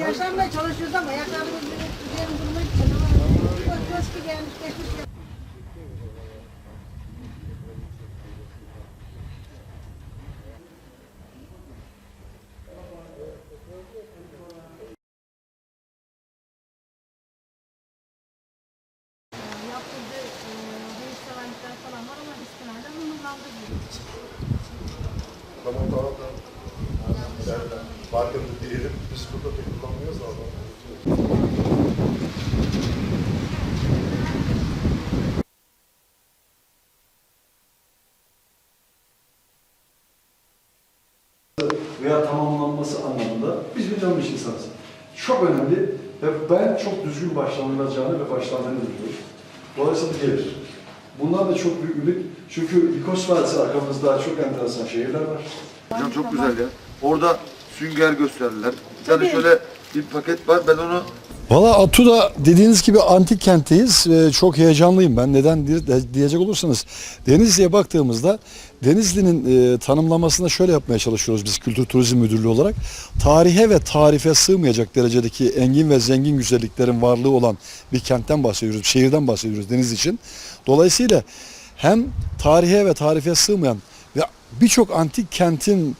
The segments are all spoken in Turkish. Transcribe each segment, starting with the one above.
yaşlanmaya çalışıyoruz ama yaşlarımız üzerine durmak için ama eski gelmiş geçmiş Biz burada pek kullanmıyoruz ama. veya tamamlanması anlamında biz bir yanlış insanız. Çok önemli ve ben çok düzgün başlanılacağını ve başlandığını biliyorum. Dolayısıyla gelir. Bunlar da çok büyük ümit. Çünkü Likos Vadisi arkamızda çok enteresan şehirler var. Hocam çok güzel ya. Orada sünger gösterdiler. Bir tane şöyle bir paket var. Ben onu Valla Atu'da dediğiniz gibi antik kentteyiz. Ee, çok heyecanlıyım ben. Neden diye- de- diyecek olursanız Denizli'ye baktığımızda Denizli'nin e, tanımlamasını şöyle yapmaya çalışıyoruz biz Kültür Turizm Müdürlüğü olarak. Tarihe ve tarife sığmayacak derecedeki engin ve zengin güzelliklerin varlığı olan bir kentten bahsediyoruz. Bir şehirden bahsediyoruz Denizli için. Dolayısıyla hem tarihe ve tarife sığmayan ve birçok antik kentin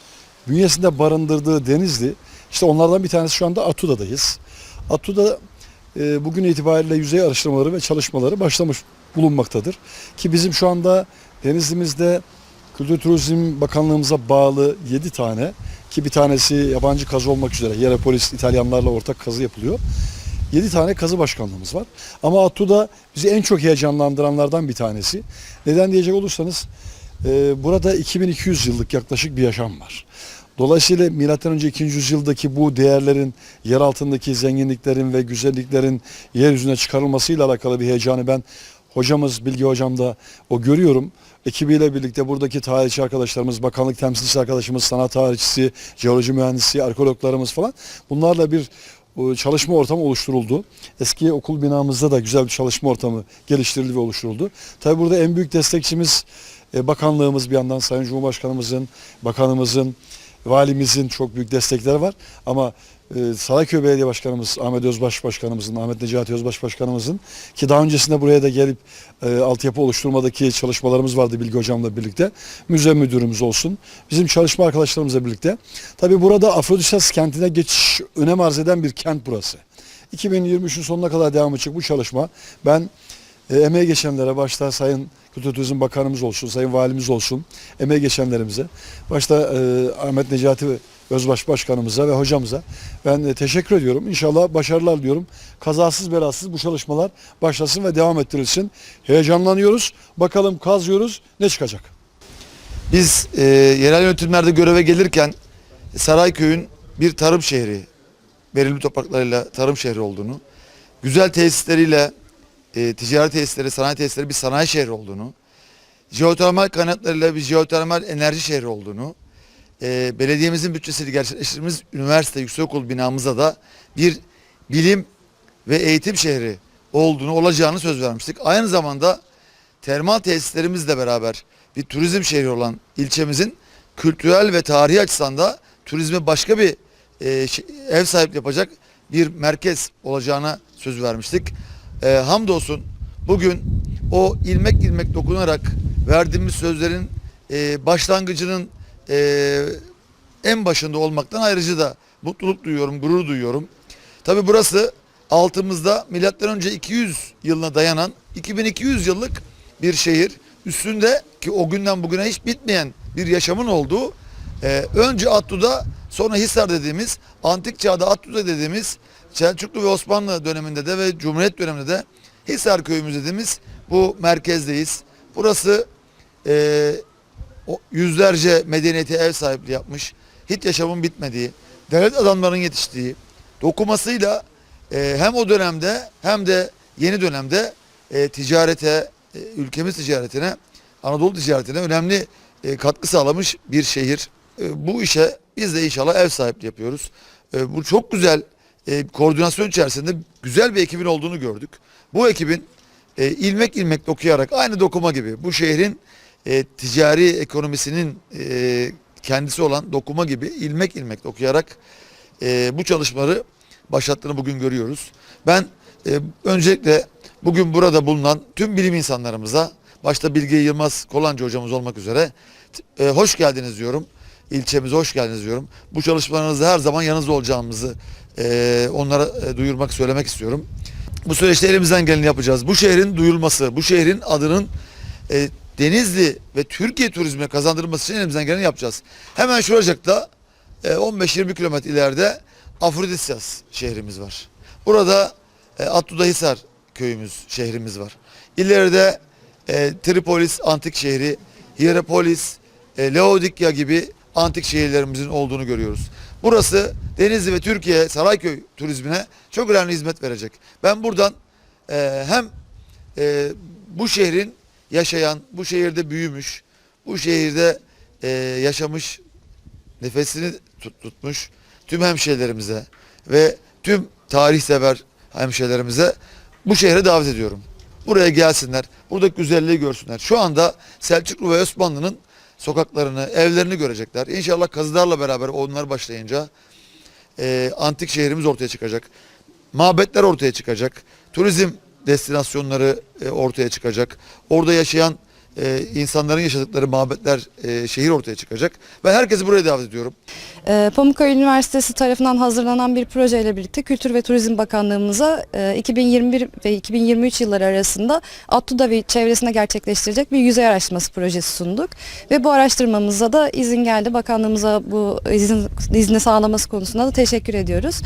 bünyesinde barındırdığı Denizli, işte onlardan bir tanesi şu anda Atuda'dayız. Atuda e, bugün itibariyle yüzey araştırmaları ve çalışmaları başlamış bulunmaktadır. Ki bizim şu anda Denizli'mizde Kültür Turizm Bakanlığımıza bağlı 7 tane ki bir tanesi yabancı kazı olmak üzere Yerepolis İtalyanlarla ortak kazı yapılıyor. 7 tane kazı başkanlığımız var. Ama Atuda bizi en çok heyecanlandıranlardan bir tanesi. Neden diyecek olursanız e, burada 2200 yıllık yaklaşık bir yaşam var. Dolayısıyla milattan önce 2. yüzyıldaki bu değerlerin, yer altındaki zenginliklerin ve güzelliklerin yeryüzüne çıkarılmasıyla alakalı bir heyecanı ben hocamız, Bilgi hocam da o görüyorum. Ekibiyle birlikte buradaki tarihçi arkadaşlarımız, bakanlık temsilcisi arkadaşımız, sanat tarihçisi, jeoloji mühendisi, arkeologlarımız falan bunlarla bir e, çalışma ortamı oluşturuldu. Eski okul binamızda da güzel bir çalışma ortamı geliştirildi ve oluşturuldu. Tabii burada en büyük destekçimiz e, bakanlığımız bir yandan Sayın Cumhurbaşkanımızın, bakanımızın, valimizin çok büyük destekleri var. Ama e, Sarayköy Belediye Başkanımız, Ahmet Özbaş Başkanımızın, Ahmet Necati Özbaş Başkanımızın ki daha öncesinde buraya da gelip e, altyapı oluşturmadaki çalışmalarımız vardı Bilgi Hocam'la birlikte. Müze müdürümüz olsun, bizim çalışma arkadaşlarımızla birlikte. Tabi burada Afrodisas kentine geçiş önem arz eden bir kent burası. 2023'ün sonuna kadar devam edecek bu çalışma. Ben e, emeği geçenlere başta Sayın Kültür Turizm Bakanımız olsun, Sayın Valimiz olsun, emeği geçenlerimize, başta e, Ahmet Necati Özbaş Başkanımıza ve hocamıza ben e, teşekkür ediyorum. İnşallah başarılar diliyorum. Kazasız belasız bu çalışmalar başlasın ve devam ettirilsin. Heyecanlanıyoruz. Bakalım kazıyoruz. Ne çıkacak? Biz e, yerel yönetimlerde göreve gelirken Sarayköy'ün bir tarım şehri, verimli topraklarıyla tarım şehri olduğunu, güzel tesisleriyle, e, ticari tesisleri, sanayi tesisleri bir sanayi şehri olduğunu, jeotermal kaynaklarıyla bir jeotermal enerji şehri olduğunu, e, belediyemizin bütçesiyle gerçekleştirdiğimiz üniversite, yüksekokul binamıza da bir bilim ve eğitim şehri olduğunu, olacağını söz vermiştik. Aynı zamanda termal tesislerimizle beraber bir turizm şehri olan ilçemizin kültürel ve tarihi açıdan da turizme başka bir e, ev sahipliği yapacak bir merkez olacağına söz vermiştik. E, hamdolsun bugün o ilmek ilmek dokunarak verdiğimiz sözlerin e, başlangıcının e, en başında olmaktan ayrıca da mutluluk duyuyorum, gurur duyuyorum. Tabi burası altımızda milattan önce 200 yılına dayanan 2200 yıllık bir şehir. Üstünde ki o günden bugüne hiç bitmeyen bir yaşamın olduğu e, önce Atlu'da sonra Hisar dediğimiz antik çağda Atlu'da dediğimiz Selçuklu ve Osmanlı döneminde de ve Cumhuriyet döneminde de Hisar köyümüz dediğimiz bu merkezdeyiz. Burası e, yüzlerce medeniyete ev sahipliği yapmış, hiç yaşamın bitmediği, devlet adamlarının yetiştiği, dokumasıyla e, hem o dönemde hem de yeni dönemde e, ticarete, e, ülkemiz ticaretine, Anadolu ticaretine önemli e, katkı sağlamış bir şehir. E, bu işe biz de inşallah ev sahipliği yapıyoruz. E, bu çok güzel e, koordinasyon içerisinde güzel bir ekibin olduğunu gördük. Bu ekibin e, ilmek ilmek dokuyarak aynı dokuma gibi bu şehrin e, ticari ekonomisinin e, kendisi olan dokuma gibi ilmek ilmek dokuyarak e, bu çalışmaları başlattığını bugün görüyoruz. Ben e, öncelikle bugün burada bulunan tüm bilim insanlarımıza, başta Bilge Yılmaz Kolancı hocamız olmak üzere e, hoş geldiniz diyorum. İlçemize hoş geldiniz diyorum. Bu çalışmalarınızda her zaman yanınızda olacağımızı e, onlara e, duyurmak, söylemek istiyorum. Bu süreçte elimizden geleni yapacağız. Bu şehrin duyulması, bu şehrin adının e, Denizli ve Türkiye turizmine kazandırılması için elimizden geleni yapacağız. Hemen şuracıkta e, 15-20 kilometre ileride Afrodisyas şehrimiz var. Burada e, Atludahisar köyümüz, şehrimiz var. İleride e, Tripolis antik şehri, Hierapolis, e, Laodikya gibi antik şehirlerimizin olduğunu görüyoruz. Burası Denizli ve Türkiye Sarayköy turizmine çok önemli hizmet verecek. Ben buradan e, hem e, bu şehrin yaşayan, bu şehirde büyümüş, bu şehirde e, yaşamış, nefesini tut- tutmuş tüm hemşehrilerimize ve tüm tarih sever hemşehrilerimize bu şehre davet ediyorum. Buraya gelsinler, buradaki güzelliği görsünler. Şu anda Selçuklu ve Osmanlı'nın sokaklarını, evlerini görecekler. İnşallah kazılarla beraber onlar başlayınca e, antik şehrimiz ortaya çıkacak. Mabetler ortaya çıkacak. Turizm destinasyonları e, ortaya çıkacak. Orada yaşayan e, insanların yaşadıkları mabetler, e, şehir ortaya çıkacak. Ben herkesi buraya davet ediyorum. Ee, Pamukkale Üniversitesi tarafından hazırlanan bir projeyle birlikte Kültür ve Turizm Bakanlığımıza e, 2021 ve 2023 yılları arasında Attuda ve çevresinde gerçekleştirecek bir yüzey araştırması projesi sunduk. Ve bu araştırmamıza da izin geldi. Bakanlığımıza bu izin, izni sağlaması konusunda da teşekkür ediyoruz.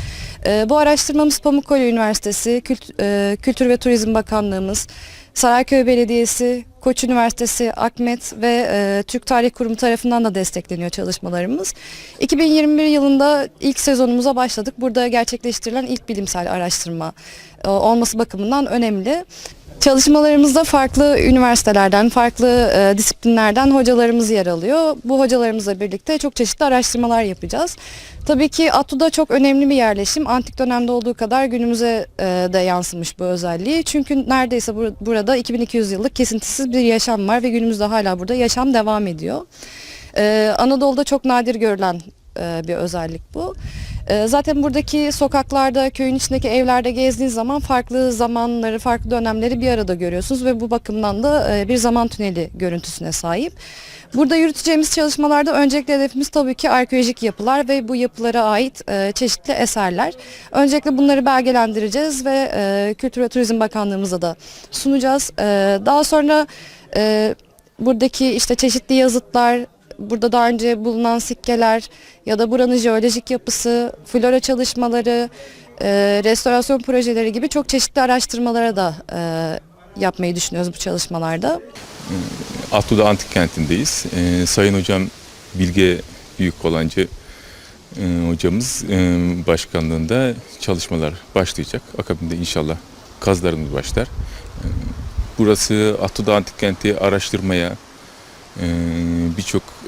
Ee, bu araştırmamız Pamukkale Üniversitesi, Kült- e, Kültür ve Turizm Bakanlığımız, Sarayköy Belediyesi, Koç Üniversitesi, Akmet ve e, Türk Tarih Kurumu tarafından da destekleniyor çalışmalarımız. 2021 yılında ilk sezonumuza başladık. Burada gerçekleştirilen ilk bilimsel araştırma e, olması bakımından önemli. Çalışmalarımızda farklı üniversitelerden, farklı e, disiplinlerden hocalarımız yer alıyor. Bu hocalarımızla birlikte çok çeşitli araştırmalar yapacağız. Tabii ki Atu'da çok önemli bir yerleşim. Antik dönemde olduğu kadar günümüze e, de yansımış bu özelliği. Çünkü neredeyse bur- burada 2200 yıllık kesintisiz bir yaşam var ve günümüzde hala burada yaşam devam ediyor. Ee, Anadolu'da çok nadir görülen e, bir özellik bu. E, zaten buradaki sokaklarda, köyün içindeki evlerde gezdiğiniz zaman farklı zamanları, farklı dönemleri bir arada görüyorsunuz ve bu bakımdan da e, bir zaman tüneli görüntüsüne sahip. Burada yürüteceğimiz çalışmalarda öncelikle hedefimiz tabii ki arkeolojik yapılar ve bu yapılara ait e, çeşitli eserler. Öncelikle bunları belgelendireceğiz ve e, Kültür ve Turizm Bakanlığımıza da sunacağız. Daha sonra buradaki işte çeşitli yazıtlar, burada daha önce bulunan sikkeler ya da buranın jeolojik yapısı, flora çalışmaları, e, restorasyon projeleri gibi çok çeşitli araştırmalara da e, yapmayı düşünüyoruz bu çalışmalarda. Atlu'da Antik Kenti'ndeyiz. Ee, Sayın Hocam Bilge Büyükkolancı e, hocamız e, başkanlığında çalışmalar başlayacak. Akabinde inşallah kazlarımız başlar. Ee, burası Atlu'da Antik Kenti araştırmaya e, birçok e,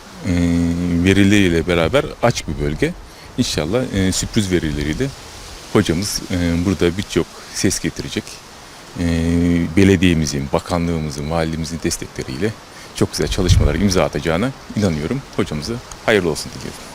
verileriyle beraber aç bir bölge. İnşallah e, sürpriz verileriyle hocamız e, burada birçok ses getirecek e, belediyemizin, bakanlığımızın, valimizin destekleriyle çok güzel çalışmalar imza atacağına inanıyorum. Hocamıza hayırlı olsun diliyorum.